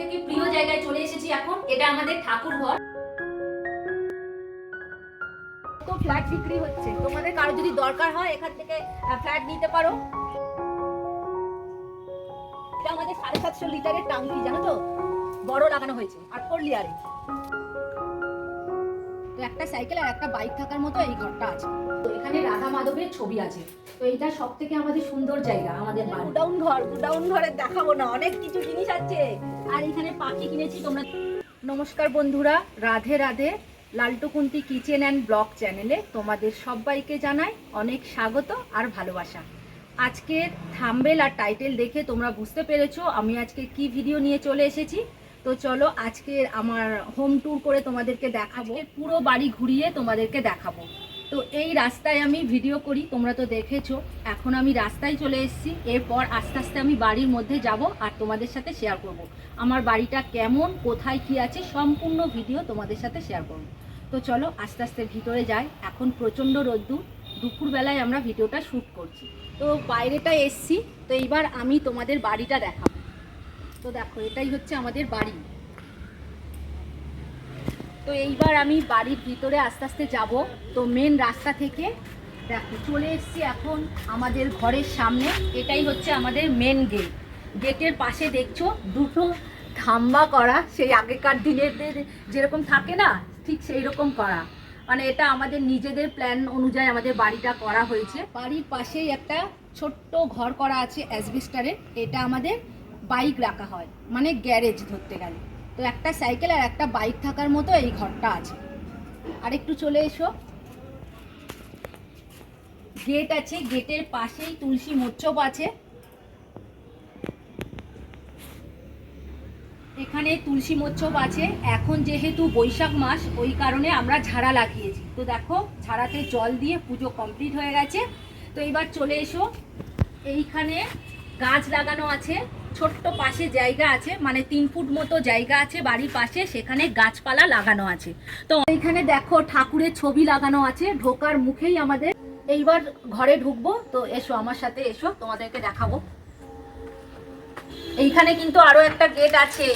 থেকে প্রিয় জায়গায় চলে এসেছি এখন, এটা আমাদের ঠাকুর ঘর। তো ফ্ল্যাট বিক্রি হচ্ছে। তোমাদের কারও যদি দরকার হয়, এখান থেকে ফ্ল্যাট নিতে পারো। এটা আমাদের সাড়ে সাতশো লিটারের টাঙ্কি, জানো তো? বড় লাগানো হয়েছে, আর ফোর লিয়ারে একটা সাইকেল আর একটা বাইক থাকার মতো এই ঘরটা আছে। তো এখানে রাধা মাধবের ছবি আছে। তো এটা সব থেকে আমাদের সুন্দর জায়গা আমাদের গুডাউন ঘর গুডাউন ঘরে দেখাবো না অনেক কিছু জিনিস আছে। আর এখানে পাখি কিনেছি তোমরা। নমস্কার বন্ধুরা Radhe Radhe Laltukunti kitchen and blog চ্যানেলে তোমাদের সবাইকে জানাই অনেক স্বাগত আর ভালোবাসা। আজকের থাম্বেল আর টাইটেল দেখে তোমরা বুঝতে পেরেছ আমি আজকে কি ভিডিও নিয়ে চলে এসেছি। তো চলো আজকে আমার হোম ট্যুর করে তোমাদেরকে দেখাবো পুরো বাড়ি ঘুরিয়ে তোমাদেরকে দেখাবো। তো এই রাস্তায় আমি ভিডিও করি, তোমরা তো দেখেছ। এখন আমি রাস্তায় চলে এসেছি, এরপর আস্তে আস্তে আমি বাড়ির মধ্যে যাব আর তোমাদের সাথে শেয়ার করব। আমার বাড়িটা কেমন, কোথায় কি আছে, সম্পূর্ণ ভিডিও তোমাদের সাথে শেয়ার করব। তো চলো, আস্তে আস্তে ভিতরে যাই। এখন প্রচণ্ড রোদ্দুর, দুপুরবেলায় আমরা ভিডিওটা শ্যুট করছি। তো বাইরেটা এসছি, তো এইবার আমি তোমাদের বাড়িটা দেখাবো। তো দেখো, এটাই হচ্ছে আমাদের বাড়ি। তো এইবার আমি বাড়ির ভিতরে আস্তে আস্তে যাব। তো মেন রাস্তা থেকে দেখো, চলে এসছি এখন আমাদের ঘরের সামনে। এটাই হচ্ছে আমাদের মেন গেট গেটের পাশে দেখছ, দুটো থাম্বা করা। সেই আগেকার দিনের যেরকম থাকে না, ঠিক সেই রকম করা। মানে এটা আমাদের নিজেদের প্ল্যান অনুযায়ী আমাদের বাড়িটা করা হয়েছে। বাড়ির পাশেই একটা ছোট্ট ঘর করা আছে অ্যাসবিস্টারের এটা আমাদের বাইক রাখা হয়। মানে গ্যারেজ ধরতে গেলে। তো একটা সাইকেল আর একটা বাইক থাকার মতো এই ঘরটা আছে। আর একটু চলে এসো। গেট আছে, গেটের পাশেই তুলসী মোচ্চপ আছে। এখানে তুলসী মোচ্ছব আছে। এখন যেহেতু বৈশাখ মাস, ওই কারণে আমরা ঝাড়া লাগিয়েছি। তো দেখো, ঝাড়াতে জল দিয়ে পুজো কমপ্লিট হয়ে গেছে। তো এবার চলে এসো। এইখানে গাছ লাগানো আছে। ছোট্ট পাশে জায়গা আছে মানে তিন ফুট মতো জায়গা আছে বাড়ির পাশে, সেখানে গাছপালা লাগানো আছে। তো এইখানে দেখো ঠাকুরের ছবি লাগানো আছে, ঢোকার মুখেই আমাদের। এইবার ঘরে ঢুকবো, তো এসো আমার সাথে এসো, তোমাদেরকে দেখাবো। এইখানে কিন্তু আরও একটা গেট আছে।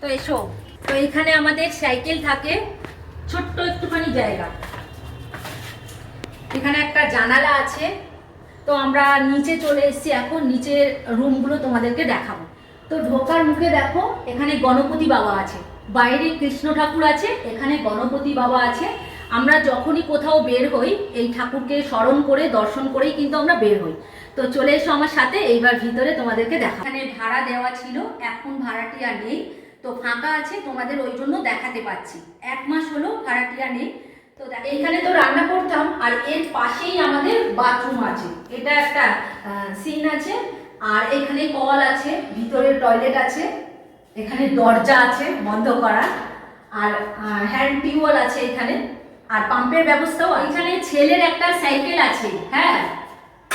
তো এসো। তো এইখানে আমাদের সাইকেল থাকে, ছোট্ট একটুখানি জায়গা। এখানে একটা জানালা আছে। তো আমরা নিচে চলে এসেছি, এখন নিচের রুমগুলো তোমাদেরকে দেখাবো। তো ঢোকার মুখে দেখো, এখানে গণপতি বাবা আছে। বাইরে কৃষ্ণ ঠাকুর আছে, এখানে গণপতি বাবা আছে। আমরা যখনই কোথাও বের হই, এই ঠাকুরকে স্মরণ করে, দর্শন করেই কিন্তু আমরা বের হই। তো চলে এসো আমার সাথে, এইবার ভিতরে তোমাদেরকে দেখা এখানে ভাড়া দেওয়া ছিল, এখন ভাড়াটি আর নেই। তো ফাঁকা আছে, তোমাদের ওই জন্য দেখাতে পাচ্ছি। এক মাস হলো ভাড়াটিয়া নেই। তো দেখ- এইখানে তো রান্না করতাম, আর এর পাশেই আমাদের বাথরুম আছে। এটা একটা সিন আছে, আর এখানে কল আছে, ভিতরে টয়লেট আছে, এখানে দরজা আছে বন্ধ করা আর হ্যান্ড টিউবওয়েল আছে এখানে, আর পাম্পের ব্যবস্থাও এখানে ছেলের একটা সাইকেল আছে হ্যাঁ?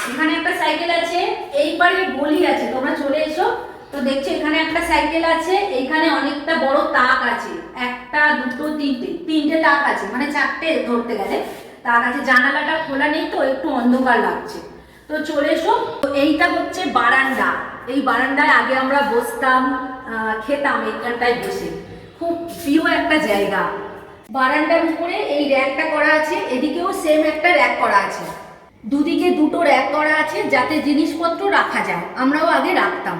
এখানে একটা সাইকেল আছে, এইবারে গলি আছে, তোমরা চলে এসো তো দেখছ এখানে একটা সাইকেল আছে, এখানে অনেকটা বড় তাক আছে। একটা, দুটো, তিনটে তিনটে তাক আছে মানে চারটে ধরতে গেলে। তাক আছে জানালাটা খোলা নেই তো, একটু অন্ধকার লাগছে। তো চলে এসো, তো এইটা হচ্ছে বারান্দা। এই বারান্দায় আগে আমরা বসতাম খেতাম এইখানটায় বসে। খুব প্রিয় একটা জায়গা। বারান্দার উপরে এই র্যাকটা করা আছে, এদিকেও সেম একটা র্যাক করা আছে। দুদিকে দুটো র্যাক করা আছে, যাতে জিনিসপত্র রাখা যায়। আমরাও আগে রাখতাম।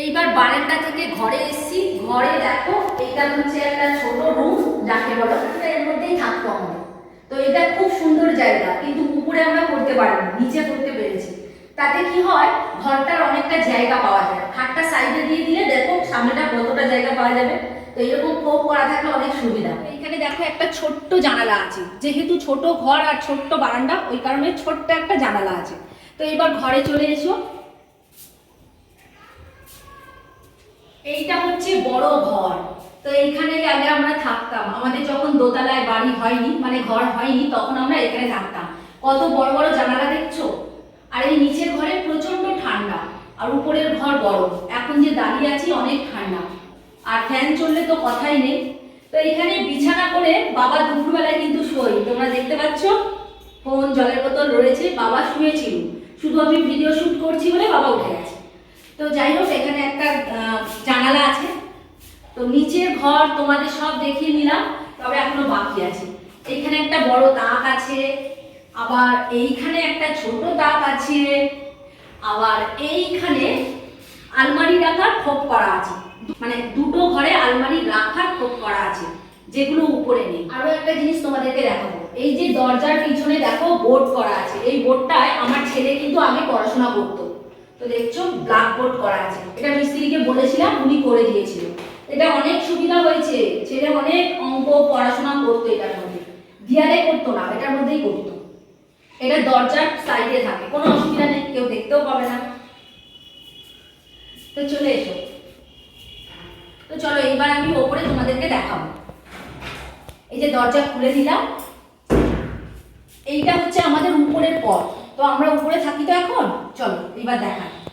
এইবার বারান্দা থেকে ঘরে এসেছি। ঘরে দেখো এটা হচ্ছে একটা ছোট রুম যাকে বলো এর মধ্যেই থাকতো আমাদের। তো এটা খুব সুন্দর জায়গা, কিন্তু উপরে আমরা করতে পারিনি, নিচে করতে পেরেছি। তাতে কি হয়, ঘরটার অনেকটা জায়গা পাওয়া যায়। খাটটা সাইডে দিয়ে দিলে দেখো, সামনেটা কতটা জায়গা পাওয়া যাবে। তো এরকম খোপ করা থাকলে অনেক সুবিধা। এখানে দেখো একটা ছোট্ট জানালা আছে। যেহেতু ছোট ঘর আর ছোট্ট বারান্দা, ওই কারণে ছোট্ট একটা জানালা আছে। তো এবার ঘরে চলে এসো এইটা হচ্ছে বড় ঘর। তো এইখানে আগে আমরা থাকতাম। আমাদের যখন দোতলায় বাড়ি হয়নি মানে ঘর হয়নি, তখন আমরা এখানে থাকতাম। কত বড় বড় জানালা দেখছ? আর এই নিচের ঘরে প্রচণ্ড ঠান্ডা, আর উপরের ঘর গরম এখন যে দাঁড়িয়ে আছি, অনেক ঠান্ডা। আর ফ্যান চললে তো কথাই নেই। তো এখানে বিছানা করে বাবা দুপুরবেলায় কিন্তু শোয়। তোমরা দেখতে পাচ্ছ, ফোন জলের বোতল রয়েছে, বাবা শুয়েছিল। শুধু আমি ভিডিও শুট করছি বলে বাবা উঠে গেছে। তো যাই হোক, এখানে একটা জানালা আছে। তো নিচের ঘর তোমাদের সব দেখিয়ে নিলাম, তবে এখনও বাকি আছে। এইখানে একটা বড় তাক আছে, আবার এইখানে একটা ছোট তাক আছে, আবার এইখানে আলমারি রাখার খোপ করা আছে। মানে দুটো ঘরে আলমারি রাখার খোপ করা আছে, যেগুলো উপরে নেই। আরও একটা জিনিস তোমাদেরকে দেখাবো। এই যে দরজার পিছনে দেখো বোর্ড করা আছে। এই বোর্ডটায় আমার ছেলে কিন্তু আগে পড়াশোনা করতো। তো দেখছ, ব্ল্যাক বোর্ড করা আছে। এটা মিস্ত্রিকে বলেছিলাম, উনি করে দিয়েছিল। এটা অনেক সুবিধা হয়েছে। ছেলে অনেক অঙ্ক, পড়াশোনা করতো এটার মধ্যে। দিয়ালে করতো না, এটার মধ্যেই করতো। এটা দরজার সাইডে থাকে, কোনো অসুবিধা নেই, কেউ দেখতেও পাবে না। তো চলে এসো। তো চলো, এইবার আমি ওপরে তোমাদেরকে দেখাবো। এই যে দরজা খুলে দিলাম। এইটা হচ্ছে আমাদের উপরের পথ। তো আমরা উপরে থাকি তো এখন? চলো এবার দেখাই।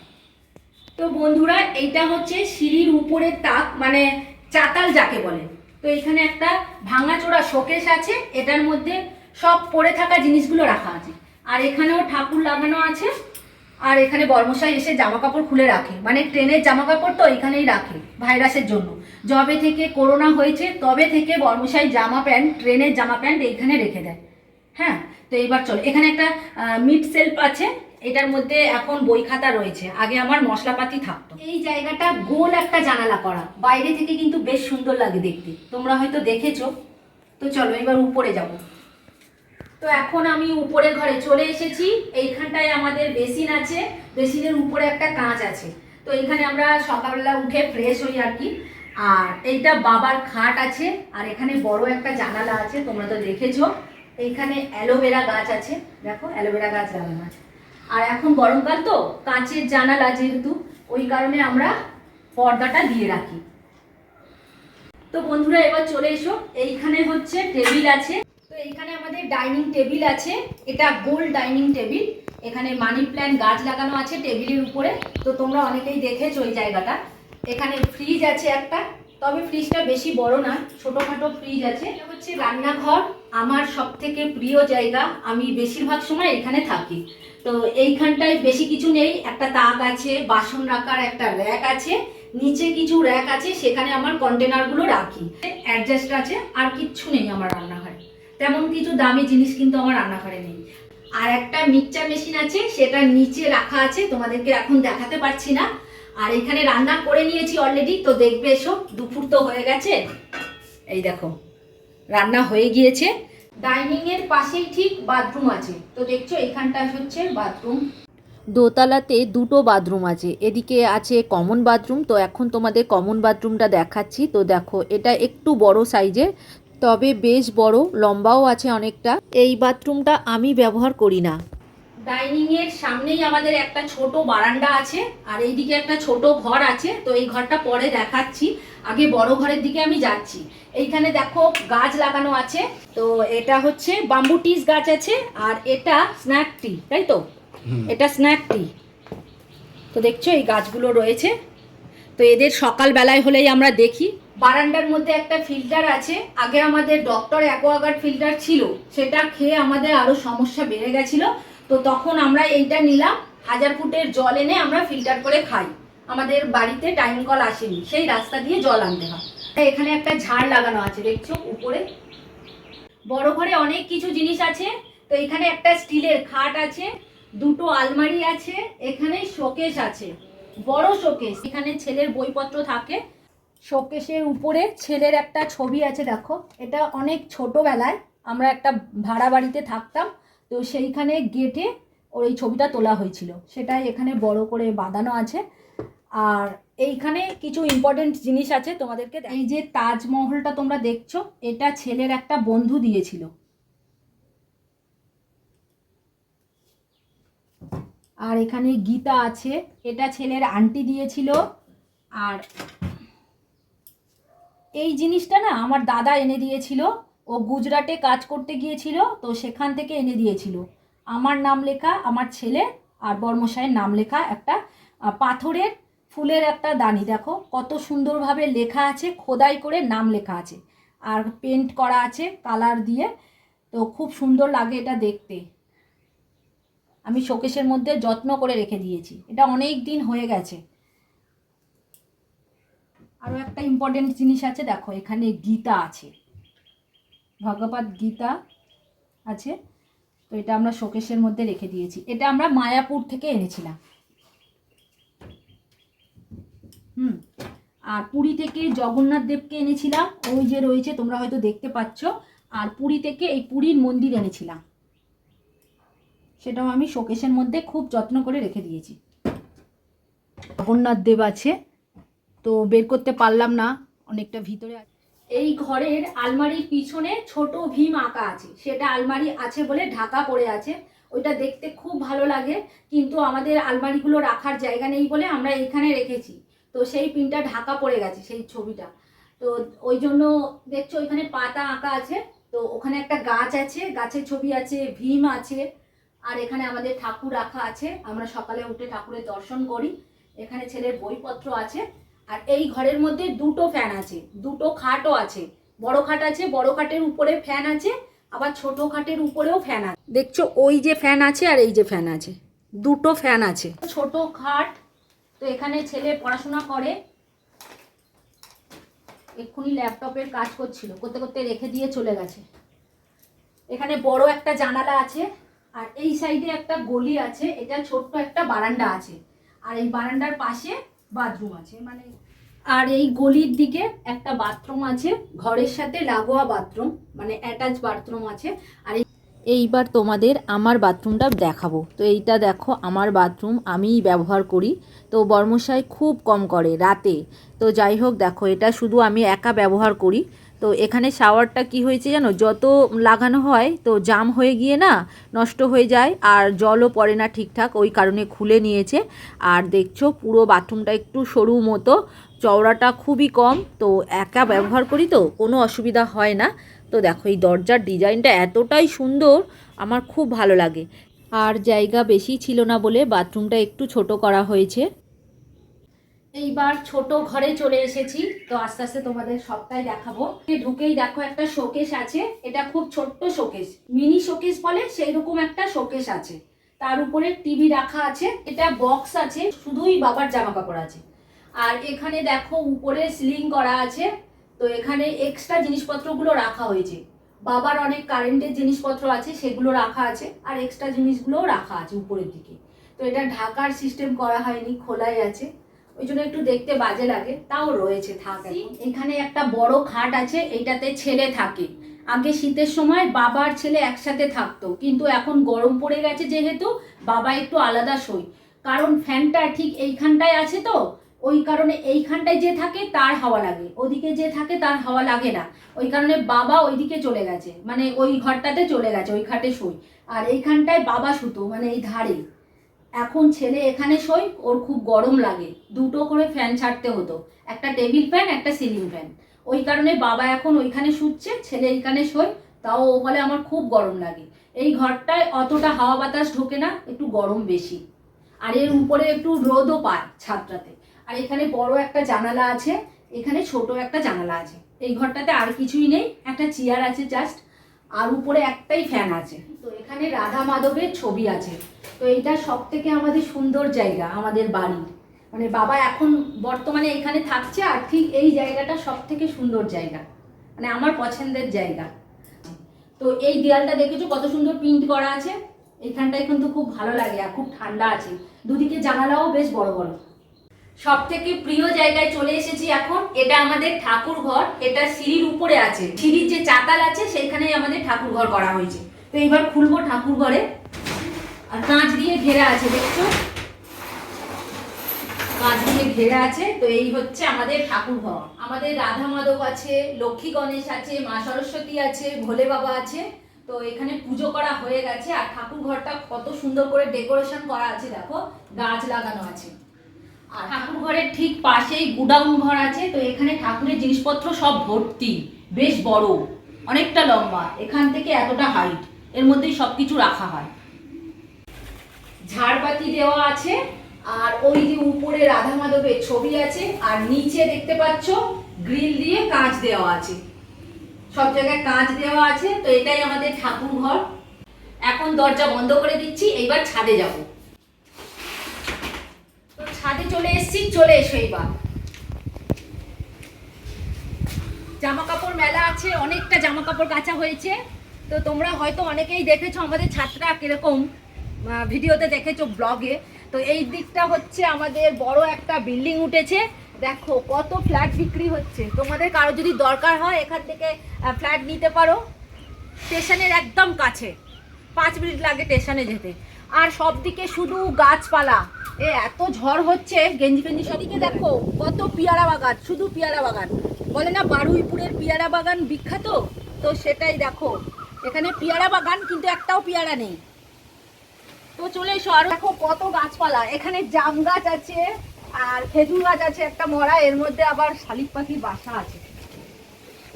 তো বন্ধুরা, এইটা হচ্ছে সিঁড়ির উপরের তাক মানে চাতাল যাকে বলে। তো এখানে একটা ভাঙাচোরা শোকেশ আছে, এটার মধ্যে সব পড়ে থাকা জিনিসগুলো রাখা আছে। আর এখানেও ঠাকুর লাগানো আছে, আর এখানে বর্মশাই এসে জামা কাপড় খুলে রাখে। মানে ট্রেনের জামা কাপড় তো এখানেই রাখে ভাইরাসের জন্য। যবে থেকে করোনা হয়েছে, তবে থেকে বর্মশাই জামা প্যান্ট, ট্রেনের জামা প্যান্ট এইখানে রেখে দেয়। হ্যাঁ তো এইবার চলো। এখানে একটা মিড সেলফ আছে এটার মধ্যে এখন বই খাতা রয়েছে। আগে আমার মশলাপাতি থাকতো। এই জায়গাটা গোল একটা জানালা করা। বাইরে থেকে কিন্তু বেশ সুন্দর লাগে দেখতে। তোমরা হয়তো দেখেছ। তো চলো, এবার উপরে যাব। তো এখন আমি উপরের ঘরে চলে এসেছি। এইখানটায় আমাদের বেসিন আছে। বেসিনের উপরে একটা কাঁচ আছে। তো এইখানে আমরা সকালবেলা উঠে ফ্রেশ হই আর কি। আর এইটা বাবার খাট আছে। আর এখানে বড় একটা জানালা আছে। তোমরা তো দেখেছ। এইখানে অ্যালোভেরা গাছ আছে। দেখো, অ্যালোভেরা গাছ লাগানো আছে। আর এখন গরমকাল তো, কাঁচের জানালা যেহেতু, ওই কারণে আমরা পর্দাটা দিয়ে রাখি। তো বন্ধুরা, এবার চলে এসো। এইখানে হচ্ছে টেবিল আছে। তো এইখানে আমাদের ডাইনিং টেবিল আছে। এটা গোল ডাইনিং টেবিল। এখানে মানি প্ল্যান্ট গাছ লাগানো আছে টেবিলের উপরে। তো তোমরা অনেকেই দেখেছ ওই জায়গাটা। এখানে ফ্রিজ আছে একটা। তবে ফ্রিজটা বেশি বড় না, ছোটোখাটো ফ্রিজ আছে। এটা হচ্ছে রান্নাঘর। আমার সব থেকে প্রিয় জায়গা আমি বেশিরভাগ সময় এখানে থাকি। তো এইখানটায় বেশি কিছু নেই, একটা তাক আছে, বাসন রাখার একটা র্যাক আছে, নিচে কিছু র্যাক আছে, সেখানে আমার কন্টেনারগুলো রাখি। অ্যাডজাস্ট আছে, আর কিচ্ছু নেই আমার রান্নাঘরে। তেমন কিছু দামি জিনিস কিন্তু আমার রান্নাঘরে নেই। আর একটা মিক্সচার মেশিন আছে, সেটা নিচে রাখা আছে, তোমাদেরকে এখন দেখাতে পারছি না। আর এখানে রান্না করে নিয়েছি অলরেডি তো দেখবে এসো, দুপুর তো হয়ে গেছে। এই দেখো। রান্না হয়ে গিয়েছে। ডাইনিং এর পাশেই ঠিক বাথরুম আছে। তো দেখছ, এখানটা হচ্ছে বাথরুম। দোতলাতে দুটো বাথরুম আছে। এদিকে আছে কমন বাথরুম। তো এখন তোমাদের কমন বাথরুমটা দেখাচ্ছি। তো দেখো, এটা একটু বড় সাইজের, তবে বেশ বড়, লম্বাও আছে অনেকটা। এই বাথরুমটা আমি ব্যবহার করি না। ডাইনিং এর সামনেই আমাদের একটা ছোট বারান্দা আছে, আর এইদিকে একটা ছোট ঘর আছে। তো এই ঘরটা পরে দেখাচ্ছি। আগে বড় ঘরের দিকে আমি যাচ্ছি। এইখানে দেখো গাছ লাগানো আছে। তো এটা হচ্ছে বাম্বু টিস গাছ আছে আর এটা স্ন্যাক টি তাই তো? এটা স্ন্যাক টি তো দেখছ এই গাছগুলো রয়েছে। তো এদের সকাল বেলায় হলেই আমরা দেখি। বারান্দার মধ্যে একটা ফিল্টার আছে। আগে আমাদের ডক্টর অ্যাকোয়াগার্ড ফিল্টার ছিল। সেটা খেয়ে আমাদের আরও সমস্যা বেড়ে গেছিল। তো তখন আমরা এইটা নিলাম। হাজার ফুটের জল এনে আমরা ফিল্টার করে খাই। আমাদের বাড়িতে টাইম কল আসেনি, সেই রাস্তা দিয়ে জল আনতে হয়। এখানে একটা ঝাড় লাগানো আছে, দেখছ উপরে? বড় ঘরে অনেক কিছু জিনিস আছে, তো এখানে একটা স্টিলের খাট আছে, দুটো আলমারি আছে, এখানে শোকেস আছে, বড় শোকেস। এখানে ছেলের বইপত্র থাকে, শোকেসের উপরে ছেলের একটা ছবি আছে, দেখো। এটা অনেক ছোটোবেলায় আমরা একটা ভাড়া বাড়িতে থাকতাম, তো সেইখানে গেটে ওই ছবিটা তোলা হয়েছিল। সেটাই এখানে বড় করে বাঁধানো আছে। আর এইখানে কিছু ইম্পর্টেন্ট জিনিস আছে তোমাদেরকে এই যে তাজমহলটা তোমরা দেখছ, এটা ছেলের একটা বন্ধু দিয়েছিল। আর এখানে গীতা আছে, এটা ছেলের আন্টি দিয়েছিল। আর এই জিনিসটা না আমার দাদা এনে দিয়েছিল। ও গুজরাটে কাজ করতে গিয়েছিল, তো সেখান থেকে এনে দিয়েছিল। আমার নাম লেখা, আমার ছেলে আর বর্মশাইয়ের নাম লেখা একটা পাথরের ফুলের একটা দানি, দেখো। কত সুন্দরভাবে লেখা আছে, খোদাই করে নাম লেখা আছে। আর পেন্ট করা আছে কালার দিয়ে। তো খুব সুন্দর লাগে এটা দেখতে। আমি শোকেশের মধ্যে যত্ন করে রেখে দিয়েছি। এটা অনেক দিন হয়ে গেছে। আরও একটা ইম্পর্টেন্ট জিনিস আছে, দেখো, এখানে গীতা আছে। ভগবত গীতা আছে। তো এটা আমরা শোকেশের মধ্যে রেখে দিয়েছি। এটা আমরা মায়াপুর থেকে এনেছিলাম। হুম। আর পুরী থেকে জগন্নাথ দেবকে এনেছিলাম। ওই যে রয়েছে, তোমরা হয়তো দেখতে পাচ্ছ। আর পুরী থেকে এই পুরীর মন্দির এনেছিলাম। সেটাও আমি শোকেশের মধ্যে খুব যত্ন করে রেখে দিয়েছি। জগন্নাথ দেব আছে, তো বের করতে পারলাম না, অনেকটা ভিতরে। এই ঘরের আলমারির পিছনে ছোট ভীম আঁকা আছে। সেটা আলমারি আছে বলে ঢাকা পড়ে আছে। ওইটা দেখতে খুব ভালো লাগে, কিন্তু আমাদের আলমারিগুলো রাখার জায়গা নেই বলে আমরা এখানে রেখেছি। তো সেই পিনটা ঢাকা পড়ে গেছে, সেই ছবিটা। তো ওই জন্য দেখছ ওইখানে পাতা আঁকা আছে, তো ওখানে একটা গাছ আছে, গাছের ছবি আছে, ভীম আছে, আর এখানে আমাদের ঠাকুর রাখা আছে। আমরা সকালে উঠে ঠাকুরের দর্শন করি, এখানে ছেলের বইপত্র আছে, আর এই ঘরের মধ্যে দুটো ফ্যান আছে, দুটো খাটও আছে। বড় খাট আছে, বড় খাটের উপরে ফ্যান আছে, আবার ছোট খাটের উপরেও ফ্যান আছে। দেখছ ওই যে ফ্যান আছে আর এই যে ফ্যান আছে, দুটো ফ্যান আছে। ছোট খাট তো এখানে ছেলে পড়াশোনা করে। এক্ষুনি ল্যাপটপের কাজ করছিল, করতে করতে রেখে দিয়ে চলে গেছে। এখানে বড় একটা জানালা আছে, আর এই সাইডে একটা গলি আছে, এটা ছোট্ট একটা বারান্দা আছে। আর এই বারান্দার পাশে বাথরুম আছে মানে আর এই গলির দিকে একটা বাথরুম আছে, ঘরের সাথে লাগোয়া বাথরুম মানে অ্যাটাচ বাথরুম আছে। আর এইবার তোমাদের আমার বাথরুমটা দেখাবো। তো এইটা দেখো, আমার বাথরুম আমিই ব্যবহার করি। তো বর্মশাই খুব কম করে রাতে। তো যাই হোক, দেখো, এটা শুধু আমি একা ব্যবহার করি। তো এখানে শাওয়ারটা কি হয়েছে জানো? যত লাগানো হয়, তো জাম হয়ে গিয়ে না নষ্ট হয়ে যায় আর জলও পড়ে না ঠিকঠাক, ওই কারণে খুলে নিয়েছে। আর দেখছ, পুরো বাথরুমটা একটু সরু মতো, চওড়াটা খুবই কম। তো একা ব্যবহার করি তো, কোনো অসুবিধা হয় না। তো দেখো, এই দরজার ডিজাইনটা এতটাই সুন্দর, আমার খুব ভালো লাগে। আর জায়গা বেশি ছিল না বলে বাথরুমটা একটু ছোট করা হয়েছে। এইবার ছোট ঘরে চলে এসেছি, তো আস্তে আস্তে তোমাদের সবটাই দেখাবো। ঢুকেই দেখো একটা শোকেস আছে, এটা খুব ছোট্ট শোকেস। মিনি শোকেস বলে সেই রকম একটা শোকেস আছে। তার উপরে টিভি রাখা আছে, এটা বক্স আছে, শুধুই বাবার জামা কাপড় আছে। আর এখানে দেখো উপরে সিলিং করা আছে তো এখানে এক্সট্রা জিনিসপত্রগুলো রাখা হয়েছে। বাবার অনেক কারেন্টের জিনিসপত্র আছে সেগুলো রাখা আছে আর এক্সট্রা জিনিসগুলোও রাখা আছে উপরের দিকে। তো এটা ঢাকার সিস্টেম করা হয়নি খোলাই আছে। ওই জন্য একটু দেখতে বাজে লাগে তাও রয়েছে থাক এখন। একটা বড় খাট আছে এইটাতে ছেলে থাকে। আগে শীতের সময় বাবার ছেলে একসাথে থাকতো কিন্তু এখন গরম পড়ে গেছে যেহেতু বাবা একটু আলাদা সই। কারণ ফ্যানটা ঠিক এইখানটায় আছে তো ওই কারণে এইখানটায় যে থাকে, তার হাওয়া লাগে। ওদিকে যে থাকে, তার হাওয়া লাগে না। ওই কারণে বাবা ওইদিকে চলে গেছে। মানে ওই ঘরটাতে চলে গেছে, ওই খাটে শোয় আর এইখানটায় বাবা শুতো মানে এই ধারে। এখন ছেলে এখানে শোয়, ওর খুব গরম লাগে। দুটো করে ফ্যান ছাড়তে হতো। একটা টেবিল ফ্যান, একটা সিলিং ফ্যান। ওই কারণে বাবা এখন ওইখানে শুচ্ছে, ছেলে এইখানে শোয়, তাও ও বলে আমার খুব গরম লাগে। এই ঘরটায় অতটা হাওয়া বাতাস ঢোকে না, একটু গরম বেশি। আর এর উপরে একটু রোদও পায় ছাদটাতে। আর এখানে বড় একটা জানালা আছে, এখানে ছোট একটা জানালা আছে। এই ঘরটাতে আর কিছুই নেই, একটা চেয়ার আছে জাস্ট আর উপরে একটাই ফ্যান আছে। তো এখানে রাধা মাধবের ছবি আছে। তো এইটা সব থেকে আমাদের সুন্দর জায়গা, আমাদের বাড়ির মানে বাবা এখন বর্তমানে এখানে থাকছে আর ঠিক এই জায়গাটা সব থেকে সুন্দর জায়গা। মানে আমার পছন্দের জায়গা। তো এই দেয়ালটা দেখেছ কত সুন্দর প্রিন্ট করা আছে? এইখানটায় কিন্তু খুব ভালো লাগে আর খুব ঠান্ডা আছে। দুদিকে জানালাও বেশ বড় বড়। সব থেকে প্রিয় জায়গায় চলে এসেছি এখন। এটা আমাদের ঠাকুর ঘর এটা সিঁড়ির উপরে আছে। সিঁড়ির যে চাতাল আছে সেইখানেই আমাদের ঠাকুর ঘর করা হয়েছে। তো এইবার খুলবো ঠাকুর ঘরে আর কাঁচ দিয়ে ঘেরা আছে, দেখছ? কাঁচ দিয়ে ঘেরা আছে। তো এই হচ্ছে আমাদের ঠাকুর ঘর আমাদের রাধা মাধব আছে, লক্ষ্মী গণেশ আছে, মা সরস্বতী আছে, ভোলে বাবা আছে। তো এখানে পুজো করা হয়ে গেছে। আর ঠাকুর ঘরটা কত সুন্দর করে ডেকোরেশন করা আছে, দেখো। গাছ লাগানো আছে। আর ঠাকুর ঘরের ঠিক পাশেই গুডাউন ঘর আছে, তো এখানে ঠাকুরের জিনিসপত্র সব ভর্তি। বেশ বড়, অনেকটা লম্বা, এখান থেকে এতটা হাইট এর মধ্যেই সব কিছু রাখা হয়। ঝাড়বাতি দেওয়া আছে, আর ওই যে উপরে রাধা মাধবের ছবি আছে, আর নিচে দেখতে পাচ্ছ, গ্রিল দিয়ে কাঁচ দেওয়া আছে। সব জায়গায় কাঁচ দেওয়া আছে, তো এটাই আমাদের ঠাকুর ঘর এখন দরজা বন্ধ করে দিচ্ছি, এইবার ছাদে যাব। চলে এসেছি, চলে এসো এইবার। জামা কাপড় মেলা আছে, অনেকটা জামা কাপড় কাচা হয়েছে। তো তোমরা হয়তো অনেকেই দেখেছ আমাদের ছাত্ররা কীরকম ভিডিওতে দেখেছ ব্লগে। তো এই দিকটা হচ্ছে আমাদের বড় একটা বিল্ডিং উঠেছে। দেখো কত ফ্ল্যাট বিক্রি হচ্ছে। তোমাদের কারও যদি দরকার হয়, এখান থেকে ফ্ল্যাট নিতে পারো। স্টেশনের একদম কাছে। পাঁচ মিনিট লাগে স্টেশনে যেতে। আর সব দিকে শুধু গাছপালা। এ, এত ঝড় হচ্ছে, গেঞ্জি ফেঞ্জি সদিকে দেখো, কত পেয়ারা বাগান, শুধু পেয়ারা বাগান। বলে না, বারুইপুরের পেয়ারা বাগান বিখ্যাত? তো সেটাই দেখো। এখানে পেয়ারা বাগান, কিন্তু একটাও পেয়ারা নেই। তো চলে এসো, আর দেখো কত গাছপালা। এখানে জাম গাছ আছে, আর খেজুর গাছ আছে, একটা মরা, এর মধ্যে আবার শালিক পাখির বাসা আছে।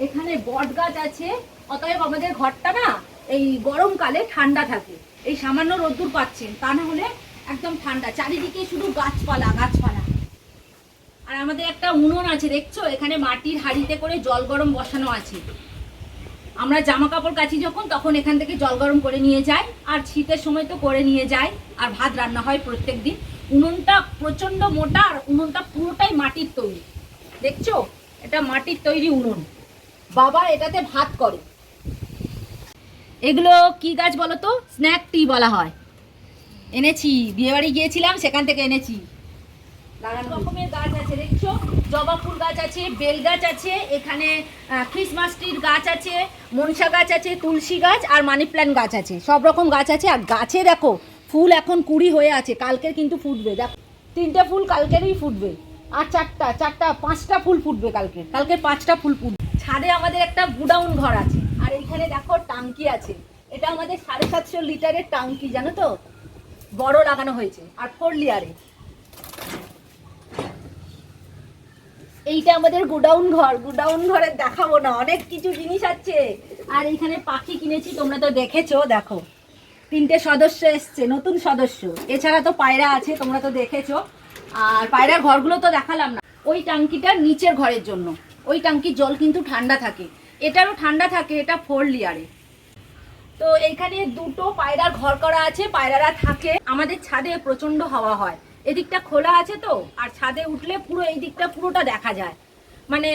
এখানে বট গাছ আছে, অতএব আমাদের ঘরটা না, এই গরমকালে ঠান্ডা থাকে। এই সামান্য রোদ্দুর পাচ্ছেন, তা না হলে একদম ঠান্ডা। চারিদিকে শুধু গাছপালা গাছপালা। আর আমাদের একটা উনুন আছে, দেখছ? এখানে মাটির হাঁড়িতে করে জল গরম বসানো আছে। আমরা জামা কাপড় কাচি যখন, তখন এখান থেকে জল গরম করে নিয়ে যাই, আর শীতের সময় তো করে নিয়ে যাই, আর ভাত রান্না হয় প্রত্যেক দিন। উনুনটা প্রচণ্ড মোটা, আর উনুনটা পুরোটাই মাটির তৈরি। দেখছ? এটা মাটির তৈরি উনুন। বাবা এটাতে ভাত করে। এগুলো কি গাছ বলো তো? স্ন্যাক টি বলা হয়। এনেছি, বিয়েবাড়ি গিয়েছিলাম, সেখান থেকে এনেছি। নানান রকমের গাছ আছে, দেখছ? জবা ফুল গাছ আছে, বেল গাছ আছে, এখানে ক্রিসমাস ট্রির গাছ আছে, মনসা গাছ আছে, তুলসী গাছ আর মানি প্ল্যান্ট গাছ আছে। সব রকম গাছ আছে, আর গাছে দেখো, ফুল এখন কুড়ি হয়ে আছে, কালকের কিন্তু ফুটবে, দেখো। তিনটে ফুল কালকেরই ফুটবে। আর চারটা চারটা, পাঁচটা ফুল ফুটবে কালকে। কালকে পাঁচটা ফুল ফুটবে। ছাদে আমাদের একটা গুডাউন ঘর আছে। আর এখানে দেখো টাঙ্কি আছে। এটা আমাদের সাড়ে সাতশো লিটারের টাঙ্কি, জানো তো? বড় লাগানো হয়েছে, আর ফোর লিয়ারে এইটা আমাদের গোডাউন ঘর, গোডাউন ঘরে দেখাবো না, অনেক কিছু জিনিস আছে। আর এইখানে পাখি কিনেছি, তোমরা তো দেখেছ, দেখো। তিনটে সদস্য এসছে, নতুন সদস্য। এছাড়া তো পায়রা আছে, তোমরা তো দেখেছ। আর পায়রার ঘরগুলো তো দেখালাম না। ওই টাঙ্কিটার নিচের ঘরের জন্য। ওই টাঙ্কির জল কিন্তু ঠান্ডা থাকে। এটারও ঠান্ডা থাকে, এটা ফোর লিয়ারে তো এইখানে দুটো পায়রার ঘর করা আছে, পায়রারা থাকে। আমাদের ছাদে প্রচণ্ড হাওয়া হয়। এদিকটা খোলা আছে তো, আর ছাদে উঠলে পুরো এই দিকটা পুরোটা দেখা যায়। মানে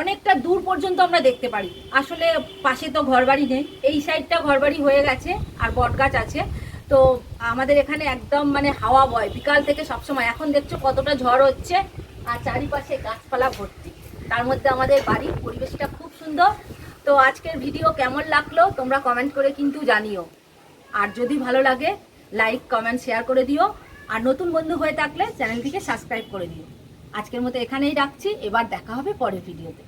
অনেকটা দূর পর্যন্ত আমরা দেখতে পারি। আসলে পাশে তো ঘরবাড়ি নেই, এই সাইডটা ঘরবাড়ি হয়ে গেছে, আর বটগাছ আছে। তো আমাদের এখানে একদম মানে হাওয়া বয়, বিকাল থেকে সবসময়। এখন দেখছ কতটা ঝড় হচ্ছে, আর চারিপাশে গাছপালা ভর্তি। তার মধ্যে আমাদের বাড়ির পরিবেশটা খুব সুন্দর। তো আজকের ভিডিও কেমন লাগল তোমরা কমেন্ট করে কিন্তু জানিও। আর যদি ভালো লাগে লাইক কমেন্ট শেয়ার করে দিও। আর নতুন বন্ধু হয়ে থাকলে চ্যানেলটিকে সাবস্ক্রাইব করে দিও। আজকের মতো এখানেই রাখছি। এবার দেখা হবে পরের ভিডিওতে